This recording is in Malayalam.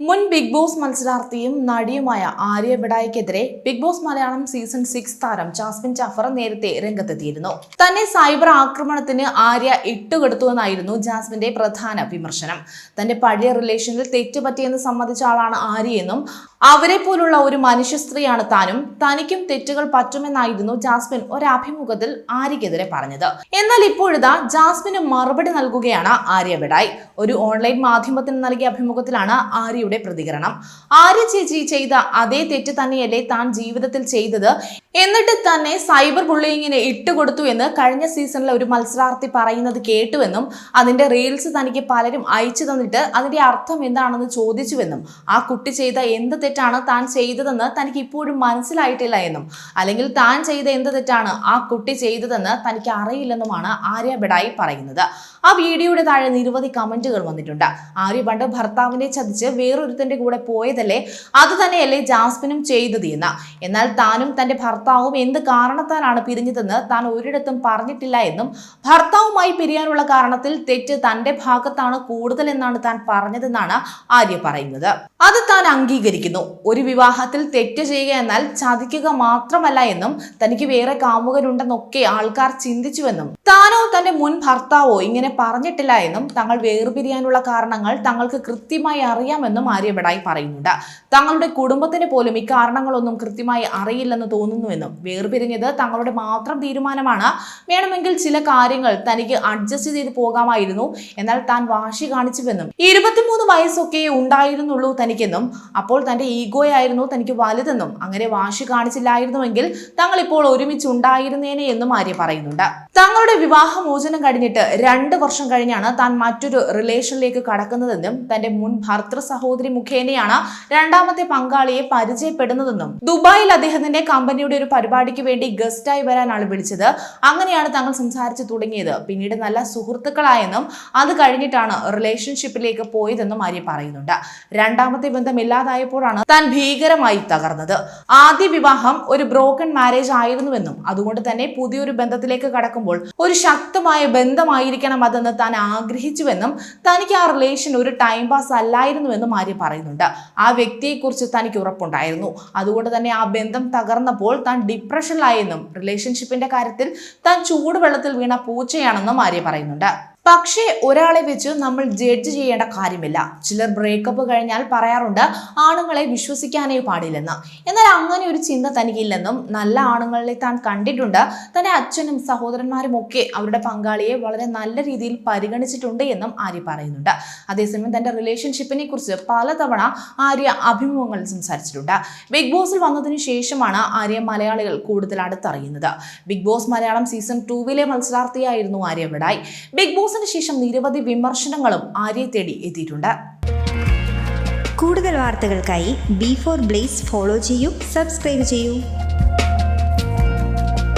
മുൻ ബിഗ് ബോസ് മത്സരാർത്ഥിയും നടിയുമായ Arya ബിഡായിക്കെതിരെ Bigg Boss Malayalam season six താരം ജാസ്മിൻ ജാഫർ നേരത്തെ രംഗത്തെത്തിയിരുന്നു. തന്നെ സൈബർ ആക്രമണത്തിന് ആര്യ ഇട്ടുകെടുത്തുവെന്നായിരുന്നു ജാസ്മിന്റെ പ്രധാന വിമർശനം. തന്റെ പഴയ റിലേഷനിൽ തെറ്റുപറ്റിയെന്ന് സമ്മതിച്ച ആളാണ് ആര്യയെന്നും അവരെ പോലുള്ള ഒരു മനുഷ്യ സ്ത്രീയാണ് താനും. തനിക്കും തെറ്റുകൾ പറ്റുമെന്നായിരുന്നു ജാസ്മിൻ ഒരു അഭിമുഖത്തിൽ ആര്യക്കെതിരെ പറഞ്ഞത്. എന്നാൽ ഇപ്പോഴിതാ ജാസ്മിന് മറുപടി നൽകുകയാണ് ആര്യ ഒരു ഓൺലൈൻ മാധ്യമത്തിന് നൽകിയ അഭിമുഖത്തിലാണ് ആര്യയുടെ പ്രതികരണം. ആര്യ ചേച്ചി ചെയ്ത അതേ തെറ്റ് തന്നെയല്ലേ താൻ ജീവിതത്തിൽ ചെയ്തത് എന്നിട്ട് തന്നെ സൈബർ ബുള്ളിങ്ങിന് ഇട്ടുകൊടുത്തു എന്ന് കഴിഞ്ഞ സീസണിലെ ഒരു മത്സരാർത്ഥി പറയുന്നത് കേട്ടുവെന്നും അതിന്റെ റീൽസ് തനിക്ക് പലരും അയച്ചു തന്നിട്ട് അതിന്റെ അർത്ഥം എന്താണെന്ന് ചോദിച്ചുവെന്നും ആ കുട്ടി ചെയ്ത എന്ത് തെറ്റാണ് താൻ ചെയ്തതെന്ന് തനിക്ക് ഇപ്പോഴും മനസ്സിലായിട്ടില്ല എന്നും അല്ലെങ്കിൽ താൻ ചെയ്ത എന്ത് തെറ്റാണ് ആ കുട്ടി ചെയ്തതെന്ന് തനിക്ക് അറിയില്ലെന്നുമാണ് ആര്യ ബെഡായി പറയുന്നത്. ആ വീഡിയോയുടെ താഴെ നിരവധി കമന്റുകൾ വന്നിട്ടുണ്ട്. ആര്യ പണ്ട് ഭർത്താവിനെ ചതിച്ച് വേറൊരുത്തന്റെ കൂടെ പോയതല്ലേ? അത് തന്നെയല്ലേ ജാസ്മിനും ചെയ്തത് എന്ന്. എന്നാൽ താനും തന്റെ ഭർത്താവും എന്ത് കാരണത്താലാണ് പിരിഞ്ഞതെന്ന് താൻ ഒരിടത്തും പറഞ്ഞിട്ടില്ല എന്നും ഭർത്താവുമായി പിരിയാനുള്ള കാരണത്തിൽ തെറ്റ് തന്റെ ഭാഗത്താണ് കൂടുതൽ എന്നാണ് താൻ പറഞ്ഞതെന്നാണ് ആര്യ പറയുന്നത്. അത് താൻ അംഗീകരിക്കുന്നു. ഒരു വിവാഹത്തിൽ തെറ്റ് ചെയ്യുക എന്നാൽ ചതിക്കുക മാത്രമല്ല എന്നും തനിക്ക് വേറെ കാമുകരുണ്ടെന്നൊക്കെ ആൾക്കാർ ചിന്തിച്ചുവെന്നും താനോ തന്റെ മുൻ ഭർത്താവോ ഇങ്ങനെ പറഞ്ഞിട്ടില്ല എന്നും തങ്ങൾ വേർപിരിയാനുള്ള കാരണങ്ങൾ തങ്ങൾക്ക് കൃത്യമായി അറിയാമെന്നും ആര്യ ബെഡായി പറയുന്നുണ്ട്. തങ്ങളുടെ കുടുംബത്തിന് പോലും ഇക്കാരണങ്ങളൊന്നും കൃത്യമായി അറിയില്ലെന്ന് തോന്നുന്നുവെന്നും വേർപിരിഞ്ഞത് തങ്ങളുടെ മാത്രം തീരുമാനമാണ്. വേണമെങ്കിൽ ചില കാര്യങ്ങൾ തനിക്ക് അഡ്ജസ്റ്റ് ചെയ്ത് പോകാമായിരുന്നു. എന്നാൽ താൻ വാശി കാണിച്ചുവെന്നും ഇരുപത്തിമൂന്ന് വയസ്സൊക്കെ ഉണ്ടായിരുന്നുള്ളൂ തനിക്കെന്നും. അപ്പോൾ തന്റെ ഈഗോയായിരുന്നു തനിക്ക് വലുതെന്നും. അങ്ങനെ വാശി കാണിച്ചില്ലായിരുന്നുവെങ്കിൽ തങ്ങൾ ഇപ്പോൾ ഒരുമിച്ച് ഉണ്ടായിരുന്നേനെ എന്നും ആര്യ പറയുന്നുണ്ട്. തങ്ങളുടെ വിവാഹമോചനം കഴിഞ്ഞിട്ട് രണ്ട് വർഷം കഴിഞ്ഞാണ് താൻ മറ്റൊരു റിലേഷനിലേക്ക് കടക്കുന്നതെന്നും തന്റെ മുൻ ഭർത്തൃ സഹോദരി മുഖേനയാണ് രണ്ടാമത്തെ പങ്കാളിയെ പരിചയപ്പെടുന്നതെന്നും. ദുബായിൽ അദ്ദേഹത്തിന്റെ കമ്പനിയുടെ ഒരു പരിപാടിക്ക് വേണ്ടി ഗസ്റ്റായി വരാനാണ് വിളിച്ചത്. അങ്ങനെയാണ് തങ്ങൾ സംസാരിച്ചു തുടങ്ങിയത്. പിന്നീട് നല്ല സുഹൃത്തുക്കളായെന്നും അത് കഴിഞ്ഞിട്ടാണ് റിലേഷൻഷിപ്പിലേക്ക് പോയതെന്നും ആര്യ പറയുന്നുണ്ട്. രണ്ടാമത്തെ ബന്ധം ഇല്ലാതായപ്പോഴാണ് താൻ ഭീകരമായി തകർന്നത്. ആദ്യ വിവാഹം ഒരു ബ്രോക്കൺ മാരേജ് ആയിരുന്നുവെന്നും അതുകൊണ്ട് തന്നെ പുതിയൊരു ബന്ധത്തിലേക്ക് കടക്കുമ്പോൾ ഒരു ശക്തമായ ബന്ധമായിരിക്കണം അതെന്ന് താൻ ആഗ്രഹിച്ചുവെന്നും തനിക്ക് ആ റിലേഷൻ ഒരു ടൈം പാസ് അല്ലായിരുന്നുവെന്നും ആര്യ പറയുന്നുണ്ട്. ആ വ്യക്തിയെക്കുറിച്ച് തനിക്ക് ഉറപ്പുണ്ടായിരുന്നു. അതുകൊണ്ട് തന്നെ ആ ബന്ധം തകർന്നപ്പോൾ താൻ ഡിപ്രഷനിലായെന്നും റിലേഷൻഷിപ്പിന്റെ കാര്യത്തിൽ താൻ ചൂടുവെള്ളത്തിൽ വീണ പൂച്ചയാണെന്നും ആര്യ പറയുന്നുണ്ട്. പക്ഷേ ഒരാളെ വെച്ച് നമ്മൾ ജഡ്ജ് ചെയ്യേണ്ട കാര്യമില്ല. ചിലർ ബ്രേക്കപ്പ് കഴിഞ്ഞാൽ പറയാറുണ്ട് ആണുങ്ങളെ വിശ്വസിക്കാനേ പാടില്ലെന്ന്. എന്നാൽ അങ്ങനെ ഒരു ചിന്ത തനിക്കില്ലെന്നും നല്ല ആണുങ്ങളെ താൻ കണ്ടിട്ടുണ്ട്. തന്റെ അച്ഛനും സഹോദരന്മാരും ഒക്കെ അവരുടെ പങ്കാളിയെ വളരെ നല്ല രീതിയിൽ പരിഗണിച്ചിട്ടുണ്ട് എന്നും ആര്യ പറയുന്നുണ്ട്. അതേസമയം തന്റെ റിലേഷൻഷിപ്പിനെ കുറിച്ച് പലതവണ ആര്യ അഭിമുഖങ്ങൾ സംസാരിച്ചിട്ടുണ്ട്. ബിഗ് ബോസിൽ വന്നതിന് ശേഷമാണ് ആര്യ മലയാളികൾ കൂടുതൽ അടുത്തറിയുന്നത്. ബിഗ് ബോസ് മലയാളം സീസൺ ടൂവിലെ മത്സരാർത്ഥിയായിരുന്നു ആര്യ വിടായി. ബിഗ് ബോസിന് ശേഷം നിരവധി വിമർശനങ്ങളും ആര്യെ തേടി എത്തിയിട്ടുണ്ട്. കൂടുതൽ വാർത്തകൾക്കായി ബി ഫോർ ബ്ലേസ് ഫോളോ ചെയ്യൂ സബ്സ്ക്രൈബ് ചെയ്യൂ.